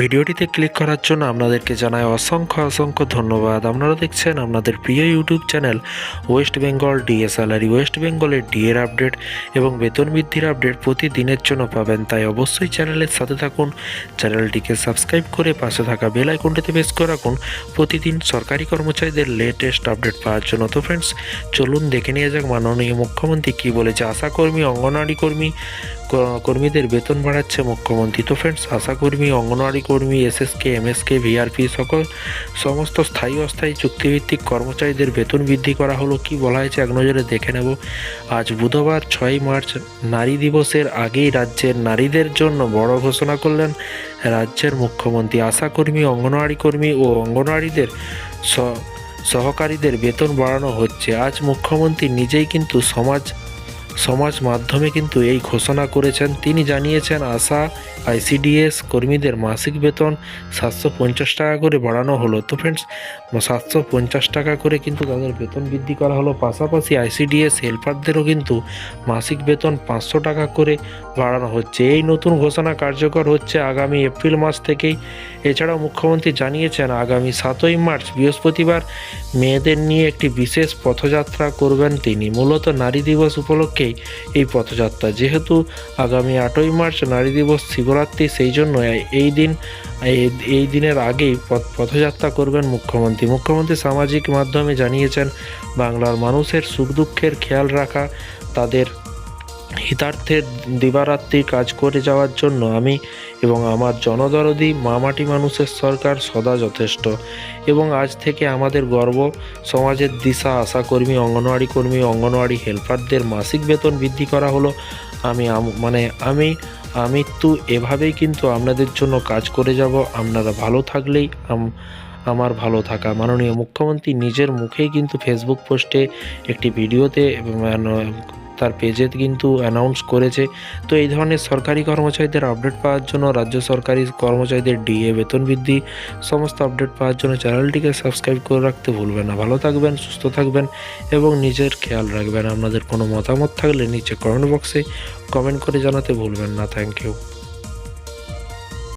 ভিডিওটিতে ক্লিক করার জন্য আপনাদেরকে জানাই অসংখ্য অসংখ্য ধন্যবাদ। আপনারা দেখছেন আপনাদের প্রিয় YouTube channel west Bengal DA salary west বেঙ্গলের ডিএর আপডেট এবং বেতন বৃদ্ধির আপডেট প্রতিদিনের জন্য পাবেন। তাই অবশ্যই চ্যানেলের সাথে থাকুন, চ্যানেলটিকে সাবস্ক্রাইব করে পাশে থাকা বেল আইকনটিতে প্রেস করে রাখুন। প্রতিদিন সরকারি কর্মচারীদের লেটেস্ট আপডেট পাওয়ার জন্য। তো ফ্রেন্ডস চলুন দেখে নিয়ে যাক মাননীয় মুখ্যমন্ত্রী কী বলেছে। আশাকর্মী, অঙ্গনওয়াড়ি কর্মী কর্মীদের বেতন বাড়াচ্ছে মুখ্যমন্ত্রী। তো ফ্রেন্ডস আশাকর্মী অঙ্গনওয়াড়ি কর্মী, এসএসকে, এমএসকে, ভিআরপি সকল সমস্ত স্থায়ী অস্থায়ী চুক্তিভিত্তিক কর্মচারীদের বেতন বৃদ্ধি করা হলো কি বলা হয়েছে এক নজরে দেখে নেব। আজ বুধবার ছয় মার্চ নারী দিবসের আগেই রাজ্যের নারীদের জন্য বড় ঘোষণা করলেন রাজ্যের মুখ্যমন্ত্রী। আশাকর্মী অঙ্গনওয়াড়ি কর্মী ও অঙ্গনওয়াড়িদের সহকারীদের বেতন বাড়ানো হচ্ছে। আজ মুখ্যমন্ত্রী নিজেই কিন্তু সমাজ সমাজ মাধ্যমে কিন্তু এই ঘোষণা করেছেন। তিনি জানিয়েছেন, আশা, আইসিডিএস কর্মীদের মাসিক বেতন সাতশো পঞ্চাশ টাকা করে বাড়ানো হলো। তো ফ্রেন্ডস সাতশো পঞ্চাশ টাকা করে কিন্তু তাদের বেতন বৃদ্ধি করা হলো। পাশাপাশি আইসিডিএস হেল্পারদেরও কিন্তু মাসিক বেতন পাঁচশো টাকা করে বাড়ানো হচ্ছে। এই নতুন ঘোষণা কার্যকর হচ্ছে আগামী এপ্রিল মাস থেকেই। এছাড়াও মুখ্যমন্ত্রী জানিয়েছেন, আগামী সাতই মার্চ বৃহস্পতিবার মেয়েদের নিয়ে একটি বিশেষ পথযাত্রা করবেন তিনি। মূলত নারী দিবস উপলক্ষেই এই পথযাত্রা। যেহেতু আগামী আটই মার্চ নারী দিবস শিবরাত্রি, সেই জন্য এই দিন, এই- দিনের আগেই পথ- পথযাত্রা করবেন মুখ্যমন্ত্রী। মুখ্যমন্ত্রী সামাজিক মাধ্যমে জানিয়েছেন, বাংলার মানুষের সুখ দুঃখের খেয়াল রাখা, তাদের হিতার্থের দিবারাত্রি কাজ করে যাওয়ার জন্য আমি এবং আমার জনদরদি মামাটি মানুষের সরকার সদা যথেষ্ট। এবং আজ থেকে আমাদের গর্ব সমাজের দিশা আশাকর্মী অঙ্গনওয়াড়ি কর্মী অঙ্গনওয়াড়ি হেল্পারদের মাসিক বেতন বৃদ্ধি করা হলো। আমি মানে আমি আমি তো এভাবেই কিন্তু আপনাদের জন্য কাজ করে যাব। আপনারা ভালো থাকলেই আমার ভালো থাকা। মাননীয় মুখ্যমন্ত্রী নিজের মুখেই কিন্তু ফেসবুক পোস্টে একটি ভিডিওতে আহ, তার পেজে কিন্তু অ্যানাউন্স করেছে। তো এই ধরনের সরকারি কর্মচারীদের আপডেট পাওয়ার জন্য রাজ্য সরকারি কর্মচারীদের ডিএ বেতন বৃদ্ধি, সমস্ত আপডেট পাওয়ার জন্য চ্যানেলটিকে সাবস্ক্রাইব করে রাখতে ভুলবেন না। ভালো থাকবেন, সুস্থ থাকবেন এবং নিজের খেয়াল রাখবেন। আপনাদের কোনো মতামত থাকলে নিচে কমেন্ট বক্সে কমেন্ট করে জানাতে ভুলবেন না। Thank you